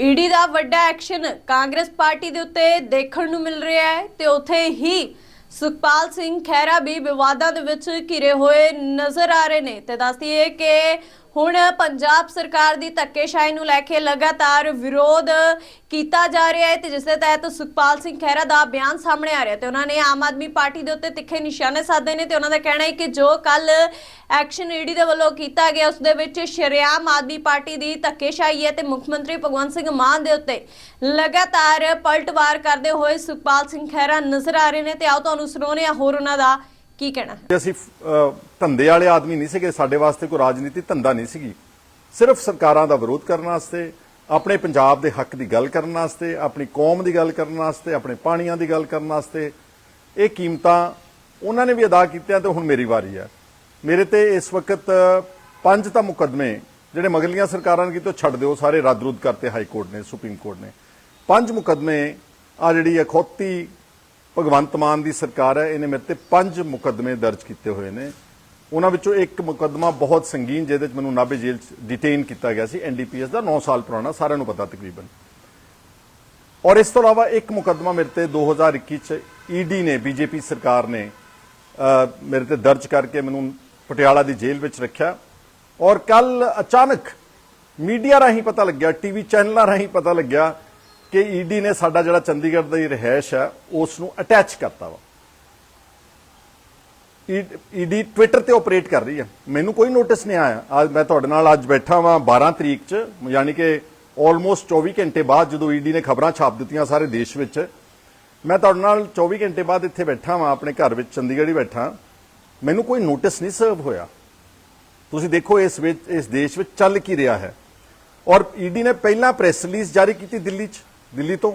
ED ਦਾ ਵੱਡਾ action Congress party ਦੇ ਉੱਤੇ ਦੇਖਣ ਨੂੰ ਮਿਲ ਰਿਹਾ ਹੈ ਤੇ ਉੱਥੇ ਹੀ ਸੁਖਪਾਲ ਸਿੰਘ ਖਹਿਰਾ ਵੀ ਵਿਵਾਦਾਂ ਦੇ ਵਿੱਚ ਘਿਰੇ ਹੋਏ ਨਜ਼ਰ ਆ ਰਹੇ ਨੇ। ਤੇ ਦੱਸਦੀਏ ਕਿ ਹੁਣ ਪੰਜਾਬ ਸਰਕਾਰ ਦੀ ਧੱਕੇਸ਼ਾਹੀ ਨੂੰ ਲੈ ਕੇ ਲਗਾਤਾਰ ਵਿਰੋਧ ਕੀਤਾ ਜਾ ਰਿਹਾ ਹੈ ਤੇ ਜਿਸ ਦੇ ਤਹਿਤ ਸੁਖਪਾਲ ਸਿੰਘ ਖਹਿਰਾ ਦਾ ਬਿਆਨ ਸਾਹਮਣੇ ਆ ਰਿਹਾ ਤੇ ਉਹਨਾਂ ਨੇ ਆਮ ਆਦਮੀ ਪਾਰਟੀ ਦੇ ਉੱਤੇ ਤਿੱਖੇ ਨਿਸ਼ਾਨੇ ਸਾਧੇ ਨੇ ਤੇ ਉਹਨਾਂ ਦਾ ਕਹਿਣਾ ਹੈ ਕਿ ਜੋ ਕੱਲ ਐਕਸ਼ਨ ਈਡੀ ਦੇ ਵੱਲੋਂ ਕੀਤਾ ਗਿਆ, ਉਸ ਦੇ ਵਿੱਚ ਸ਼ਰੇਆਮ ਆਦਮੀ ਪਾਰਟੀ ਦੀ ਧੱਕੇਸ਼ਾਹੀ ਹੈ ਤੇ ਮੁੱਖ ਮੰਤਰੀ ਭਗਵੰਤ ਸਿੰਘ ਮਾਨ ਦੇ ਉੱਤੇ ਲਗਾਤਾਰ ਪਲਟਵਾਰ ਕਰਦੇ ਹੋਏ ਸੁਖਪਾਲ ਸਿੰਘ ਖਹਿਰਾ ਨਜ਼ਰ ਆ ਰਹੇ ਨੇ ਤੇ ਆਓ ਤੁਹਾਨੂੰ ਸੁਣਾਉਂਦੇ ਹਾਂ ਹੋਰ ਉਹਨਾਂ ਦਾ ਕੀ ਕਹਿਣਾ? ਹੈ ਅਸੀਂ ਧੰਦੇ ਵਾਲੇ ਆਦਮੀ ਨਹੀਂ ਸੀਗੇ, ਸਾਡੇ ਵਾਸਤੇ ਕੋਈ ਰਾਜਨੀਤੀ ਧੰਦਾ ਨਹੀਂ ਸੀਗੀ। ਸਿਰਫ ਸਰਕਾਰਾਂ ਦਾ ਵਿਰੋਧ ਕਰਨ ਵਾਸਤੇ, ਆਪਣੇ ਪੰਜਾਬ ਦੇ ਹੱਕ ਦੀ ਗੱਲ ਕਰਨ ਵਾਸਤੇ, ਆਪਣੀ ਕੌਮ ਦੀ ਗੱਲ ਕਰਨ ਵਾਸਤੇ, ਆਪਣੇ ਪਾਣੀਆਂ ਦੀ ਗੱਲ ਕਰਨ ਵਾਸਤੇ, ਇਹ ਕੀਮਤਾਂ ਉਹਨਾਂ ਨੇ ਵੀ ਅਦਾ ਕੀਤੀਆਂ ਤੇ ਹੁਣ ਮੇਰੀ ਵਾਰੀ ਹੈ। ਮੇਰੇ ਤੇ ਇਸ ਵਕਤ ਪੰਜ ਤਾਂ ਮੁਕੱਦਮੇ, ਜਿਹੜੇ ਮਗਲੀਆਂ ਸਰਕਾਰਾਂ ਨੇ ਕੀਤੇ, ਉਹ ਛੱਡ ਦਿਓ, ਸਾਰੇ ਰੱਦ ਰੁੱਦ ਕਰਤੇ ਹਾਈ ਕੋਰਟ ਨੇ, ਸੁਪਰੀਮ ਕੋਰਟ ਨੇ। ਪੰਜ ਮੁਕੱਦਮੇ ਆ ਜਿਹੜੀ ਅਖੌਤੀ ਭਗਵੰਤ ਮਾਨ ਦੀ ਸਰਕਾਰ ਹੈ, ਇਹਨੇ ਮੇਰੇ ਤੇ ਪੰਜ ਮੁਕੱਦਮੇ ਦਰਜ ਕੀਤੇ ਹੋਏ ਨੇ। ਉਹਨਾਂ ਵਿੱਚੋਂ ਇੱਕ ਮੁਕੱਦਮਾ ਬਹੁਤ ਸੰਗੀਨ, ਜਿਹਦੇ ਵਿੱਚ ਮੈਨੂੰ ਨਾਭੇ ਜੇਲ੍ਹ 'ਚ ਡਿਟੇਨ ਕੀਤਾ ਗਿਆ ਸੀ ਐਨਡੀਪੀਐਸ ਦਾ 9 ਸਾਲ ਪੁਰਾਣਾ, ਸਾਰਿਆਂ ਨੂੰ ਪਤਾ ਤਕਰੀਬਨ। ਔਰ ਇਸ ਤੋਂ ਇਲਾਵਾ ਇੱਕ ਮੁਕੱਦਮਾ ਮੇਰੇ ਤੇ 2021 ਚ ਈਡੀ ਨੇ ਬੀਜੇਪੀ ਸਰਕਾਰ ਨੇ ਮੇਰੇ ਤੇ ਦਰਜ ਕਰਕੇ ਮੈਨੂੰ ਪਟਿਆਲਾ ਦੀ ਜੇਲ੍ਹ ਵਿੱਚ ਰੱਖਿਆ। ਔਰ ਕੱਲ ਅਚਾਨਕ ਮੀਡੀਆ ਰਾਹੀਂ ਪਤਾ ਲੱਗਿਆ ਟੀਵੀ ਚੈਨਲਾਂ ਰਾਹੀਂ ਪਤਾ ਲੱਗਿਆ ਕਿ ਈਡੀ ਨੇ ਸਾਡਾ ਜਿਹੜਾ ਚੰਡੀਗੜ੍ਹ ਦੀ ਰਹਿائش ਆ ਉਸ ਨੂੰ ਅਟੈਚ ਕਰਤਾ ਵਾ। ਈਡੀ ਟਵਿੱਟਰ ਤੇ ਆਪਰੇਟ ਕਰ ਰਹੀ ਹੈ। ਮੈਨੂੰ ਕੋਈ ਨੋਟਿਸ ਨਹੀਂ ਆਇਆ। ਅੱਜ ਮੈਂ ਤੁਹਾਡੇ ਨਾਲ ਅੱਜ ਬੈਠਾ ਵਾਂ 12 ਤਰੀਕ ਚ, ਯਾਨੀ ਕਿ ਆਲਮੋਸਟ 24 ਘੰਟੇ ਬਾਅਦ ਜਦੋਂ ਈਡੀ ਨੇ ਖਬਰਾਂ ਛਾਪ ਦਿੱਤੀਆਂ ਸਾਰੇ ਦੇਸ਼ ਵਿੱਚ। ਮੈਂ ਤੁਹਾਡੇ ਨਾਲ 24 ਘੰਟੇ ਬਾਅਦ ਇੱਥੇ ਬੈਠਾ ਵਾਂ, ਆਪਣੇ ਘਰ ਵਿੱਚ ਚੰਡੀਗੜ੍ਹ ਹੀ ਬੈਠਾ। ਮੈਨੂੰ ਕੋਈ ਨੋਟਿਸ ਨਹੀਂ ਸਰਵ ਹੋਇਆ। ਤੁਸੀਂ ਦੇਖੋ ਇਸ ਵਿੱਚ, ਇਸ ਦੇਸ਼ ਵਿੱਚ ਚੱਲ ਕੀ ਰਿਹਾ ਹੈ। ਔਰ ਈਡੀ ਨੇ ਪਹਿਲਾਂ ਪ੍ਰੈਸ ਰਿਲੀਜ਼ ਜਾਰੀ ਕੀਤੀ ਦਿੱਲੀ 'ਚ। ਦਿੱਲੀ ਤੋਂ,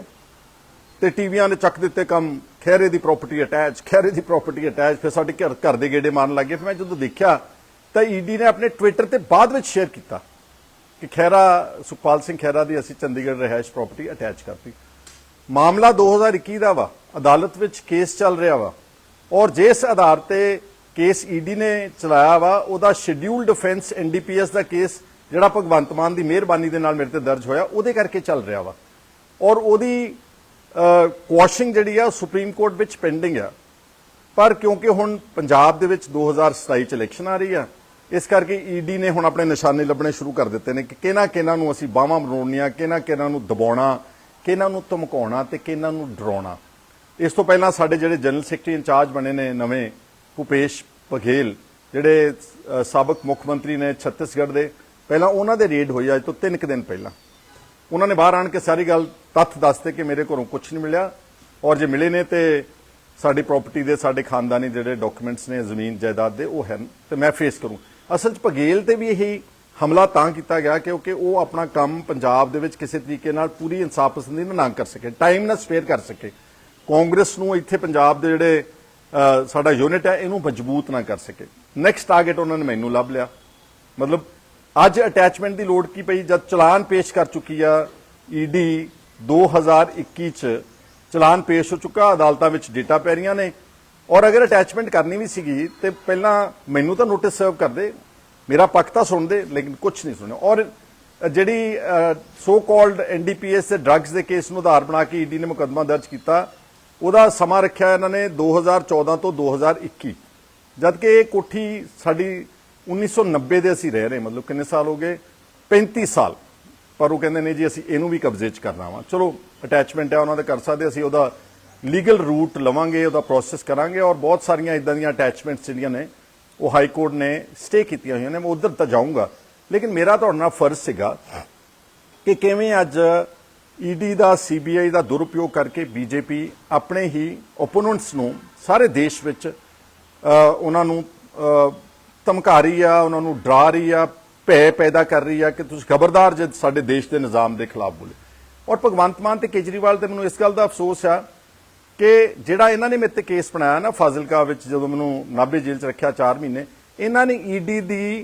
ਤੇ ਟੀਵੀਆਂ ਨੇ ਚੱਕ ਦਿੱਤੇ ਕੰਮ ਖੈਰੇ ਦੀ ਪ੍ਰਾਪਰਟੀ ਅਟੈਚ ਖੈਰੇ ਦੀ ਪ੍ਰਾਪਰਟੀ ਅਟੈਚ ਫਿਰ ਸਾਡੇ ਘਰ ਘਰ ਦੇ ਗੇੜੇ ਮਾਰਨ ਲੱਗੇ ਫਿਰ ਮੈਂ ਜਦੋਂ ਦੇਖਿਆ, ਤਾਂ ਈਡੀ ਨੇ ਆਪਣੇ ਟਵਿੱਟਰ ਤੇ ਬਾਅਦ ਵਿੱਚ ਸ਼ੇਅਰ ਕੀਤਾ ਕਿ ਖੈਰਾ ਸੁਖਪਾਲ ਸਿੰਘ ਖੈਰਾ ਦੀ ਅਸੀਂ ਚੰਡੀਗੜ੍ਹ ਰਹਿائش ਪ੍ਰਾਪਰਟੀ ਅਟੈਚ ਕਰਤੀ। ਮਾਮਲਾ 2021 ਦਾ ਵਾ, ਅਦਾਲਤ ਵਿੱਚ ਕੇਸ ਚੱਲ ਰਿਹਾ ਵਾ। ਔਰ ਜਿਸ ਆਧਾਰ ਤੇ ਕੇਸ ਈਡੀ ਨੇ ਚਲਾਇਆ ਵਾ, ਉਹਦਾ ਸ਼ੈਡਿਊਲਡ ਅਫੈਂਸ ਐਨਡੀਪੀਐਸ ਦਾ ਕੇਸ ਜਿਹੜਾ ਭਗਵੰਤ ਮਾਨ ਦੀ ਮਿਹਰਬਾਨੀ ਦੇ ਨਾਲ ਮੇਰੇ ਤੇ ਦਰਜ ਹੋਇਆ, ਉਹਦੇ ਕਰਕੇ ਚੱਲ ਰਿਹਾ ਵਾ। ਔਰ ਉਹਦੀ ਕੁਐਸ਼ਿੰਗ ਜਿਹੜੀ ਆ ਸੁਪਰੀਮ ਕੋਰਟ ਵਿੱਚ ਪੈਂਡਿੰਗ ਆ। ਪਰ ਕਿਉਂਕਿ ਹੁਣ ਪੰਜਾਬ ਦੇ ਵਿੱਚ 2027 ਚ ਇਲੈਕਸ਼ਨ ਆ ਰਹੀ ਆ, ਇਸ ਕਰਕੇ ਈਡੀ ਨੇ ਹੁਣ ਆਪਣੇ ਨਿਸ਼ਾਨੇ ਲੱਭਣੇ ਸ਼ੁਰੂ ਕਰ ਦਿੱਤੇ ਨੇ ਕਿ ਕਿਹਨਾਂ ਕਿਹਨਾਂ ਨੂੰ ਅਸੀਂ ਬਾਹਾਂ ਮਰੋੜਨੀਆਂ, ਕਿਹਨਾਂ ਕਿਹਨਾਂ ਨੂੰ ਦਬਾਉਣਾ, ਕਿਹਨਾਂ ਨੂੰ ਧਮਕਾਉਣਾ ਤੇ ਕਿਹਨਾਂ ਨੂੰ ਡਰਾਉਣਾ। ਇਸ ਤੋਂ ਪਹਿਲਾਂ ਸਾਡੇ ਜਿਹੜੇ ਜਨਰਲ ਸੈਕਟਰੀ ਇੰਚਾਰਜ ਬਣੇ ਨੇ ਨਵੇਂ, ਭੁਪੇਸ਼ ਬਘੇਲ, ਜਿਹੜੇ ਸਾਬਕ ਮੁੱਖ ਮੰਤਰੀ ਨੇ ਛੱਤੀਸਗੜ੍ਹ ਦੇ, ਪਹਿਲਾਂ ਉਹਨਾਂ ਦੇ ਰੇਡ ਹੋਈ ਅੱਜ ਤੋਂ 3 ਕੁ ਦਿਨ ਪਹਿਲਾਂ। ਉਹਨਾਂ ਨੇ ਬਾਹਰ ਆਣ ਕੇ ਸਾਰੀ ਗੱਲ ਤੱਥ ਦੱਸਦੇ ਕਿ ਮੇਰੇ ਘਰੋਂ ਕੁਝ ਨਹੀਂ ਮਿਲਿਆ। ਔਰ ਜੇ ਮਿਲੇ ਨੇ ਤੇ ਸਾਡੀ ਪ੍ਰਾਪਰਟੀ ਦੇ, ਸਾਡੇ ਖਾਨਦਾਨੀ ਜਿਹੜੇ ਡਾਕੂਮੈਂਟਸ ਨੇ, ਜ਼ਮੀਨ, ਜਾਇਦਾਦ ਦੇ, ਉਹ ਹਨ ਤੇ ਮੈਂ ਫੇਸ ਕਰੂੰ। ਅਸਲ 'ਚ ਭਗੇਲ ਤੇ ਵੀ ਇਹੀ ਹਮਲਾ ਤਾਂ ਕੀਤਾ ਗਿਆ ਕਿਉਂਕਿ ਉਹ ਆਪਣਾ ਕੰਮ ਪੰਜਾਬ ਦੇ ਵਿੱਚ ਕਿਸੇ ਤਰੀਕੇ ਨਾਲ ਪੂਰੀ ਇਨਸਾਫ ਪਸੰਦੀ ਨਾਲ ਨਾ ਕਰ ਸਕੇ ਟਾਈਮ ਨਾਲ ਸਪੇਅਰ ਕਰ ਸਕੇ। ਕਾਂਗਰਸ ਨੂੰ ਇੱਥੇ ਪੰਜਾਬ ਦੇ ਜਿਹੜੇ ਸਾਡਾ ਯੂਨਿਟ ਹੈ, ਇਹਨੂੰ ਮਜ਼ਬੂਤ ਨਾ ਕਰ ਸਕੇ। ਨੈਕਸਟ ਟਾਰਗੇਟ ਉਹਨਾਂ ਨੇ ਮੈਨੂੰ ਲੱਭ ਲਿਆ। ਮਤਲਬ ਅੱਜ ਅਟੈਚਮੈਂਟ ਦੀ ਲੋੜ ਕੀ ਪਈ? ਜਦ ਚਲਾਨ ਪੇਸ਼ ਕਰ ਚੁੱਕੀ ਆ ਈਡੀ 2021 ਚ ਚਲਾਨ ਪੇਸ਼ ਹੋ ਚੁੱਕਾ, ਅਦਾਲਤਾਂ ਵਿੱਚ ਡੇਟਾ ਪੈ ਰਹੀਆਂ ਨੇ। ਔਰ ਅਗਰ ਅਟੈਚਮੈਂਟ ਕਰਨੀ ਵੀ ਸੀਗੀ, ਤੇ ਪਹਿਲਾਂ ਮੈਨੂੰ ਤਾਂ ਨੋਟਿਸ ਸਰਵ ਕਰਦੇ, ਮੇਰਾ ਪੱਖ ਤਾਂ ਸੁਣਦੇ, ਲੇਕਿਨ ਕੁਝ ਨਹੀਂ ਸੁਣਿਆ। ਔਰ ਜਿਹੜੀ ਸੋ ਕਾਲਡ ਐਨਡੀਪੀਐਸ ਦੇ ਡਰੱਗਸ ਦੇ ਕੇਸ ਨੂੰ ਆਧਾਰ ਬਣਾ ਕੇ ਈਡੀ ਨੇ ਮੁਕੱਦਮਾ ਦਰਜ ਕੀਤਾ, ਉਹਦਾ ਸਮਾਂ ਰੱਖਿਆ ਇਹਨਾਂ ਨੇ 2014 ਤੋਂ 2021 ਜਦ ਕਿ ਇਹ ਕੋਠੀ ਸਾਡੀ 1990 ਦੇ ਅਸੀਂ ਰਹਿ ਰਹੇ ਮਤਲਬ ਕਿੰਨੇ ਸਾਲ ਹੋ ਗਏ? 35 ਸਾਲ। ਪਰ ਉਹ ਕਹਿੰਦੇ ਨੇ ਜੀ ਅਸੀਂ ਇਹਨੂੰ ਵੀ ਕਬਜ਼ੇ 'ਚ ਕਰਨਾ ਵਾ। ਚਲੋ ਅਟੈਚਮੈਂਟ ਹੈ ਉਹਨਾਂ ਦੇ ਕਰ ਸਕਦੇ, ਅਸੀਂ ਉਹਦਾ ਲੀਗਲ ਰੂਟ ਲਵਾਂਗੇ, ਉਹਦਾ ਪ੍ਰੋਸੈਸ ਕਰਾਂਗੇ ਔਰ ਬਹੁਤ ਸਾਰੀਆਂ ਇਦਾਂ ਦੀਆਂ ਅਟੈਚਮੈਂਟਸ ਜਿਹੜੀਆਂ ਨੇ, ਉਹ ਹਾਈ ਕੋਰਟ ਨੇ ਸਟੇ ਕੀਤੀਆਂ ਹੋਈਆਂ ਨੇ। ਮੈਂ ਉਧਰ ਤਾਂ ਜਾਊਂਗਾ। ਲੇਕਿਨ ਮੇਰਾ ਤੁਹਾਡੇ ਨਾਲ ਫਰਜ਼ ਸੀਗਾ ਕਿ ਕਿਵੇਂ ਅੱਜ ਈਡੀ ਦਾ ਸੀਬੀਆਈ ਦਾ ਦੁਰਉਪਯੋਗ ਕਰਕੇ ਬੀਜੇਪੀ ਆਪਣੇ ਹੀ ਓਪੋਨੈਂਟਸ ਨੂੰ, ਸਾਰੇ ਦੇਸ਼ ਵਿੱਚ ਉਹਨਾਂ ਨੂੰ ਧਮਕਾ ਰਹੀ ਆ, ਉਹਨਾਂ ਨੂੰ ਡਰਾ ਰਹੀ ਆ ਭੈ ਪੈਦਾ ਕਰ ਰਹੀ ਆ ਕਿ ਤੁਸੀਂ ਖਬਰਦਾਰ ਜੇ ਸਾਡੇ ਦੇਸ਼ ਦੇ ਨਿਜ਼ਾਮ ਦੇ ਖਿਲਾਫ ਬੋਲੇ। ਔਰ ਭਗਵੰਤ ਮਾਨ ਤੇ ਕੇਜਰੀਵਾਲ ਤੇ ਮੈਨੂੰ ਇਸ ਗੱਲ ਦਾ ਅਫਸੋਸ ਆ ਕਿ ਜਿਹੜਾ ਇਹਨਾਂ ਨੇ ਮੇਰੇ ਤੇ ਕੇਸ ਬਣਾਇਆ ਨਾ ਫਾਜ਼ਿਲਕਾ ਵਿੱਚ ਜਦੋਂ ਮੈਨੂੰ ਨਾਭੇ ਜੇਲ੍ਹ 'ਚ ਰੱਖਿਆ 4 ਮਹੀਨੇ, ਇਹਨਾਂ ਨੇ ਈਡੀ ਦੀ